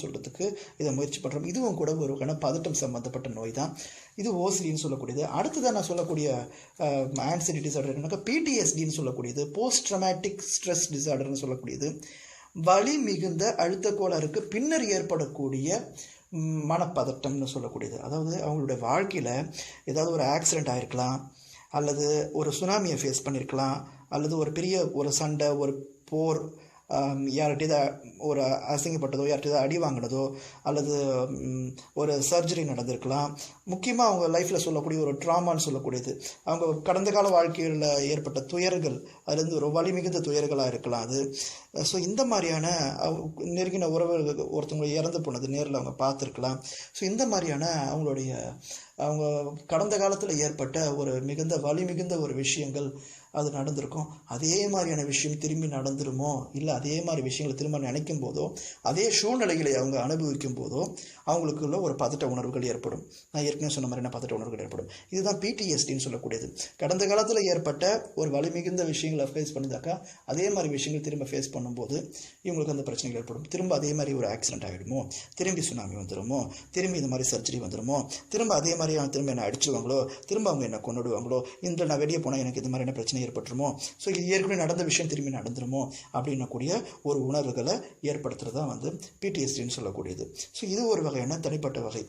சொல்கிறதுக்கு இதை முயற்சி பண்ணுறோம் இதுவும் கூட ஒரு வகையான பதட்டம் சம்மந்தப்பட்ட நோய் தான் இது ஓசிலின்னு சொல்லக்கூடியது. அடுத்ததாக நான் சொல்லக்கூடிய ஆன்சைட்டி டிசார்டர் என்னன்னாக்கா பிடிஎஸ்டின்னு சொல்லக்கூடியது. போஸ்ட் ட்ரமேட்டிக் ஸ்ட்ரெஸ் டிசார்டர்னு சொல்லக்கூடியது. வலி மிகுந்த அழுத்த கோளாறுக்கு பின்னர் ஏற்படக்கூடிய மனப்பதட்டம்னு சொல்லக்கூடியது. அதாவது அவங்களுடைய வாழ்க்கையில் ஏதாவது ஒரு ஆக்சிடெண்ட் ஆகிருக்கலாம் அல்லது ஒரு சுனாமியை ஃபேஸ் பண்ணியிருக்கலாம் அல்லது ஒரு பெரிய ஒரு சண்டை ஒரு போர் யார்கிட்ட ஒரு அசிங்கப்பட்டதோ யார்கிட்ட அடி வாங்கினதோ அல்லது ஒரு சர்ஜரி நடந்திருக்கலாம். முக்கியமாக அவங்க லைஃப்பில் சொல்லக்கூடிய ஒரு ட்ராமான்னு சொல்லக்கூடியது. அவங்க கடந்த கால வாழ்க்கையில் ஏற்பட்ட துயர்கள் அதுலேருந்து ஒரு வலி மிகுந்த துயர்களாக இருக்கலாம் அது. ஸோ இந்த மாதிரியான நெருங்கின உறவுகள் ஒருத்தவங்க இறந்து போனது நேரில் அவங்க பார்த்துருக்கலாம். ஸோ இந்த மாதிரியான அவங்களுடைய அவங்க கடந்த காலத்தில் ஏற்பட்ட ஒரு மிகுந்த வலி மிகுந்த ஒரு விஷயங்கள் அது நடந்திருக்கும். அதே மாதிரியான விஷயம் திரும்பி நடந்துருமோ? இல்லை அதே மாதிரி விஷயங்களை திரும்ப நினைக்கும் போதோ அதே சூழ்நிலைகளை அவங்க அனுபவிக்கும் போதோ அவங்களுக்குள்ள ஒரு பதட்ட உணர்வுகள் ஏற்படும். நான் ஏற்கனவே சொன்ன மாதிரியான பதட்ட உணர்வுகள் ஏற்படும்? இதுதான் பிடிஎஸ்டின்னு சொல்லக்கூடியது. கடந்த காலத்தில் ஏற்பட்ட ஒரு வலி மிகுந்த விஷயங்களை ஃபேஸ் பண்ணிதாக்கா அதே மாதிரி விஷயங்கள் திரும்ப ஃபேஸ் பண்ணும்போது இவங்களுக்கு அந்த பிரச்சனைகள் ஏற்படும். திரும்ப அதே மாதிரி ஒரு ஆக்சிடென்ட் ஆகிடுமோ திரும்பி சுனாமி வந்துடுமோ திரும்பி இந்த மாதிரி சர்ஜரி வந்துடுமோ திரும்ப அதே மாதிரி திரும்ப என்ன அடிச்சுவாங்களோ திரும்ப அவங்க என்ன கொண்டுடுவாங்களோ இந்த நான் வெளியே போனால் எனக்கு இது மாதிரியான பிரச்சனை ஏற்பட்டுருமோ? ஸோ இது ஏற்கனவே நடந்த விஷயம் திரும்பி நடந்துருமோ? அப்படின்னக்கூடிய ஒரு உணர்வுகளை ஏற்படுத்துறது தான் வந்து பிடிஎஸ்டின்னு சொல்லக்கூடியது. ஸோ இது ஒரு வகையான தனிப்பட்ட வகை.